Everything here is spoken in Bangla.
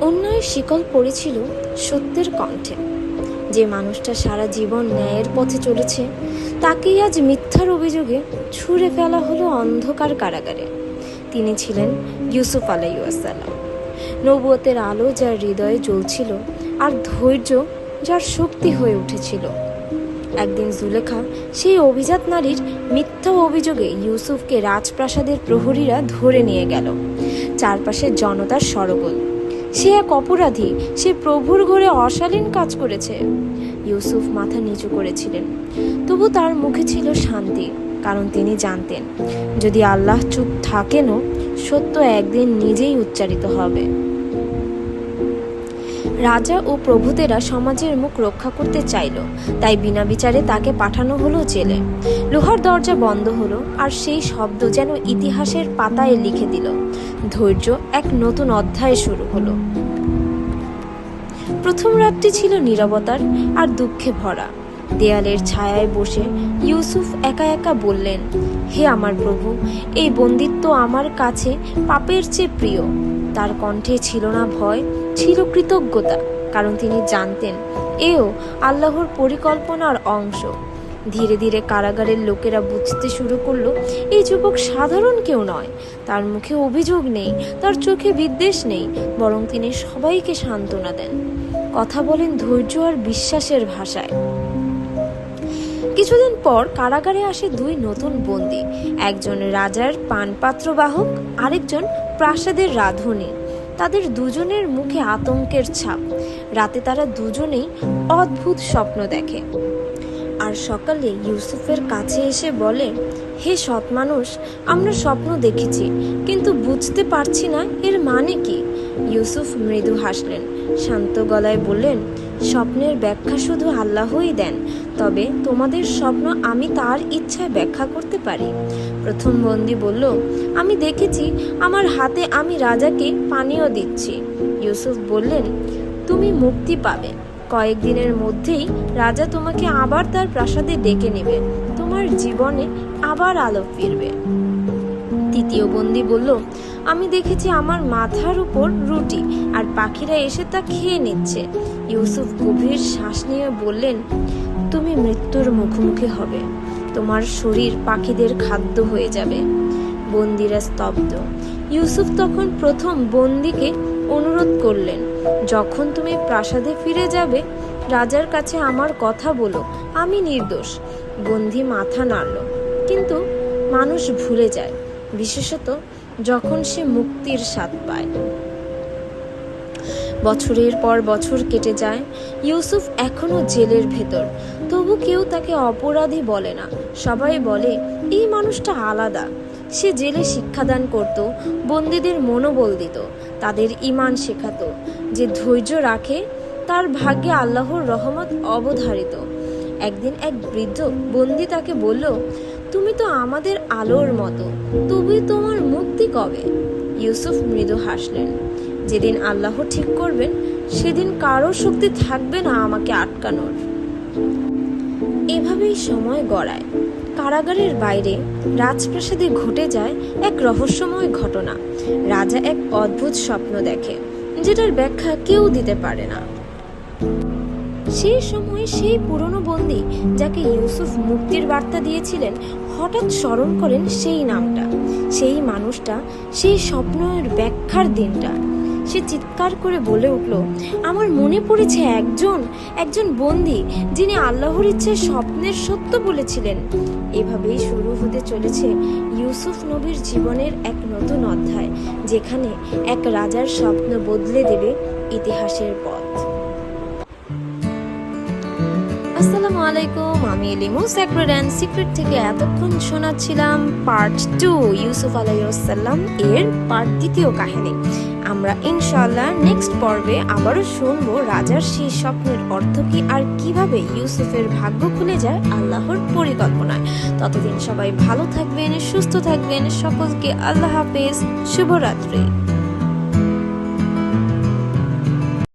অন্যায়ের শিকল পড়েছিল সত্যের কণ্ঠে। যে মানুষটা সারা জীবন ন্যায়ের পথে চলেছে, তাকেই আজ মিথ্যার অভিযোগে ছুঁড়ে ফেলা হলো অন্ধকার কারাগারে। তিনি ছিলেন ইউসুফ আলাইসাল্লাম নবুয়তের আলো যার হৃদয়ে জ্বলছিল আর ধৈর্য যার শক্তি হয়ে উঠেছিল। একদিন জুলেখা সেই অভিজাত নারীর মিথ্যা অভিযোগে ইউসুফকে রাজপ্রাসাদের প্রহরীরা ধরে নিয়ে গেল। চারপাশে জনতার সরগোল। সে এক অপরাধী। সে প্রভুর ঘরে অশালীন কাজ করেছে। ইউসুফ মাথা নিচু করেছিলেন। তবু তার মুখে ছিল শান্তি, কারণ তিনি জানতেন, যদি আল্লাহ চুপ থাকেনও, সত্য একদিন নিজেই উচ্চারিত হবে। রাজা ও প্রভুদেরা সমাজের মুখ রক্ষা করতে চাইল, তাই বিনা বিচারে তাকে পাঠানো হলো জেলে। লোহার দরজা বন্ধ হলো, আর সেই শব্দ যেন ইতিহাসের পাতায় লিখে দিল। ধৈর্য এক নতুন অধ্যায় শুরু হলো। প্রথম রাতটি ছিল নিরবতার আর দুঃখে ভরা। দেয়ালের ছায়ায় বসে ইউসুফ একা একা বললেন, হে আমার প্রভু, এই বন্দিত্ব আমার কাছে পাপের চেয়ে প্রিয়। তার কণ্ঠে ছিল না ভয়, ছিল কৃতজ্ঞতা, কারণ তিনি জানতেন, এও আল্লাহর পরিকল্পনার অংশ। ধীরে ধীরে কারাগারের লোকেরা বুঝতে শুরু করল, এই যুবক সাধারণ কেউ নয়। তার মুখে অভিযোগ নেই, তার চোখে বিদ্বেষ নেই, বরং তিনি সবাইকে সান্ত্বনা দেন। কথা বলেন ধৈর্য আর বিশ্বাসের ভাষায়। কিছুদিন পর কারাগারে আসে দুই নতুন বন্দী, একজন রাজার পানপাত্র বাহক, আরেকজন প্রাসাদের রাঁধুনি। তাদের দুজনের মুখে আতঙ্কের ছাপ। রাতে তারা দুজনেই অদ্ভুত স্বপ্ন দেখে। আর সকালে ইউসুফের কাছে এসে বলে, হে সৎ মানুষ, আমরা স্বপ্ন দেখেছি, কিন্তু বুঝতে পারছি না এর মানে কি? ইউসুফ মৃদু হাসলেন। শান্ত গলায় বললেন, স্বপ্নের ব্যাখ্যা শুধু আল্লাহই দেন, তবে তোমাদের স্বপ্ন আমি তার ইচ্ছায় ব্যাখ্যা করতে পারি। প্রথম বন্দি বলল, আমি দেখেছি, আমার হাতে আমি রাজাকে পানীয় দিচ্ছি। ইউসুফ বললেন, তুমি মুক্তি পাবে। কয়েকদিনের মধ্যেই রাজা তোমাকে আবার তার প্রাসাদে ডেকে নেবে। তোমার জীবনে আবার আলো ফিরবে। তৃতীয় বন্দি বলল আমি দেখেছি আমার মাথার উপর রুটি, আর পাখিরা এসে তা খেয়ে নিচ্ছে। ইউসুফ গভীর শ্বাস নিয়ে বললেন, তুমি মৃত্যুর মুখোমুখি হবে। তোমার শরীর পাখিদের খাদ্য হয়ে যাবে। বন্দিরা স্তব্ধ। ইউসুফ তখন প্রথম বন্দিকে অনুরোধ করলেন, যখন তুমি প্রাসাদে ফিরে যাবে, রাজার কাছে আমার কথা বলো, আমি নির্দোষ। বন্দি মাথা নাড়ল। কিন্তু মানুষ ভুলে যায়, বিশেষত যখন সে মুক্তির স্বাদ পায়। বছরের পর বছর কেটে যায়, ইউসুফ এখনও জেলের ভেতর। তবু কেউ তাকে অপরাধী বলে না। সবাই বলে, এই মানুষটা আলাদা। সে জেলে শিক্ষাদান করত, বন্দীদের মনোবল দিত, তাদের ইমান শেখাতো। যে ধৈর্য রাখে, তার ভাগ্যে আল্লাহর রহমত অবধারিত। একদিন এক বৃদ্ধ বন্দি তাকে বলল, তুমি তো আমাদের আলোর মতো, তবুই তোমার কবে? ইউসুফ মৃদু হাসলেন। যেদিন আল্লাহ ঠিক করবেন, সেদিন কারও শক্তি থাকবে না আমাকে আটকানোর। এভাবেই সময় গড়ায়। কারাগারের বাইরে রাজপ্রাসাদে ঘটে যায় এক রহস্যময় ঘটনা। রাজা এক অদ্ভুত স্বপ্ন দেখে, যেটার ব্যাখ্যা কেউ দিতে পারে না। সেই সময় সেই পুরনো বন্দি যাকে ইউসুফ মুক্তির বার্তা দিয়েছিলেন, হঠাৎ স্মরণ করেন সেই নামটা। সেই মানুষটা, সেই স্বপ্নের ব্যাখ্যার দিনটা। সে চিৎকার করে বলে উঠল, আমার মনে পড়েছে একজন একজন বন্দি যিনি আল্লাহর ইচ্ছে স্বপ্নের সত্য বলেছিলেন। এভাবেই শুরু হতে চলেছে ইউসুফ নবীর জীবনের এক নতুন অধ্যায়, যেখানে এক রাজার স্বপ্ন বদলে দেবে ইতিহাসের পথ। আসসালামু আলাইকুম, আমি লিমু স্যাক্রেড অ্যান্ড সিক্রেট থেকে এতক্ষণ শোনাচ্ছিলাম পার্ট টু ইউসুফ আলাইসাল্লাম এর পার্ট দ্বিতীয় কাহিনী। আমরা ইনশাল্লাহ নেক্সট পর্বে আবারও শুনব রাজার সেই স্বপ্নের অর্থ কি আর কীভাবে ইউসুফের ভাগ্য খুলে যায় আল্লাহর পরিকল্পনায়। ততদিন সবাই ভালো থাকবেন, সুস্থ থাকবেন, সকলকে আল্লাহ হাফেজ, শুভরাত্রি।